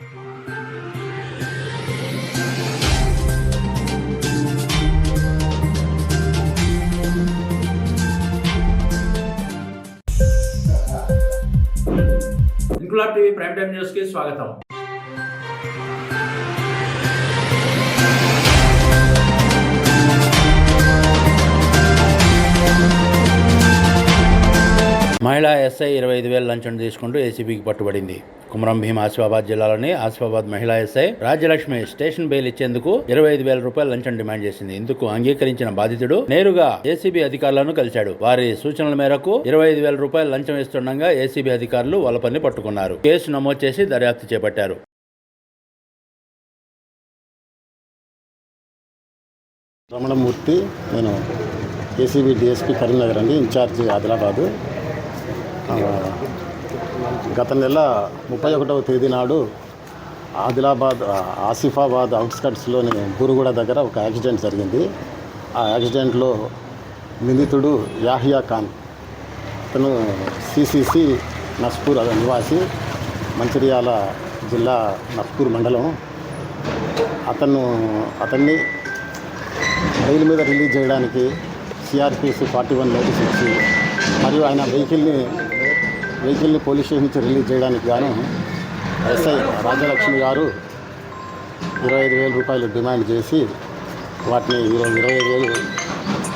ఇంకులాబ్ TV prime time న్యూస్కి స్వాగతం. మహిళా ఎస్ఐ ఇరవై ఐదు వేల లంచం తీసుకుంటూ ఏసీబీకి పట్టుబడింది. కుమరం భీం ఆసిఫాబాద్ జిల్లాలోని ఆసిఫాబాద్ మహిళా ఎస్ఐ రాజ్యలక్ష్మి స్టేషన్ బెయిల్ ఇచ్చేందుకు ఇరవై ఐదు వేల రూపాయల లంచం డిమాండ్ చేసింది. ఇందుకు అంగీకరించిన బాధితుడు నేరుగా ఏసీబీ అధికారులను కలిశాడు. వారి సూచనల మేరకు ఇరవై ఐదు వేల రూపాయల లంచం ఇస్తుండగా ఏసీబీ అధికారులు వాళ్ళ పని పట్టుకున్నారు. కేసు నమోదు చేసి దర్యాప్తు చేపట్టారు. రమణమూర్తి నేను ఏసీబీ డిఎస్పీ కరీంనగర్ అండి ఇన్ఛార్జ్ ఆదిలాబాదు. గత నెల ముప్పై ఒకటవ తేదీ నాడు ఆదిలాబాద్ ఆసిఫాబాద్ అవుట్స్కట్స్లోని బూరుగూడ దగ్గర ఒక యాక్సిడెంట్ జరిగింది. ఆ యాక్సిడెంట్లో నిందితుడు యాహియా ఖాన్ అతను సిసిసి నస్పూర్ నివాసి మంచిర్యాల జిల్లా నస్పూర్ మండలం. అతను అతన్ని బెయిల్ మీద రిలీజ్ చేయడానికి సిఆర్పిసి ఫార్టీ వన్ నోటీస్ ఇచ్చి మరియు ఆయన వెహికల్ని వెహికల్ని పోలీస్ స్టేషన్ నుంచి రిలీజ్ చేయడానికి గాను ఎస్ఐ రాజలక్ష్మి గారు ఇరవై ఐదు వేల రూపాయలు డిమాండ్ చేసి వాటిని ఇరవై ఇరవై ఐదు వేలు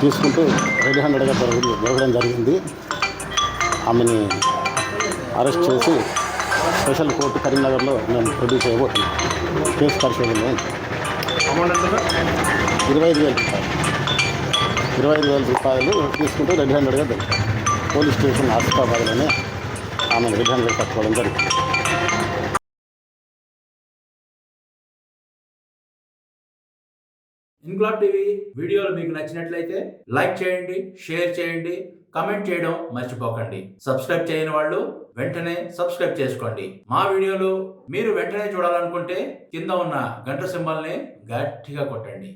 తీసుకుంటూ రెడ్ హ్యాండెడ్గా దొరక దొరకడం జరిగింది. ఆమెని అరెస్ట్ చేసి స్పెషల్ కోర్టు కరీంనగర్లో మేము ప్రొడ్యూస్ చేయబోతున్నాం. కేసు పరిశోధనలో. ఇరవై ఐదు వేల రూపాయలు. ఇరవై ఐదు వేల రూపాయలు తీసుకుంటూ రెడ్ హ్యాండెడ్గా దొరికాయి పోలీస్ స్టేషన్ ఆసిఫాబాద్లోనే ఆమెను రెడ్ పట్టుకోవడం జరిగింది. ఇన్క్లాబ్ టీవీ వీడియోలు మీకు నచ్చినట్లయితే లైక్ చేయండి షేర్ చేయండి కమెంట్ చేయడం మర్చిపోకండి. సబ్స్క్రైబ్ చేయని వాళ్ళు వెంటనే సబ్స్క్రైబ్ చేసుకోండి. మా వీడియోలు మీరు వెంటనే చూడాలనుకుంటే కింద ఉన్న గంట సింబల్ని గట్టిగా కొట్టండి.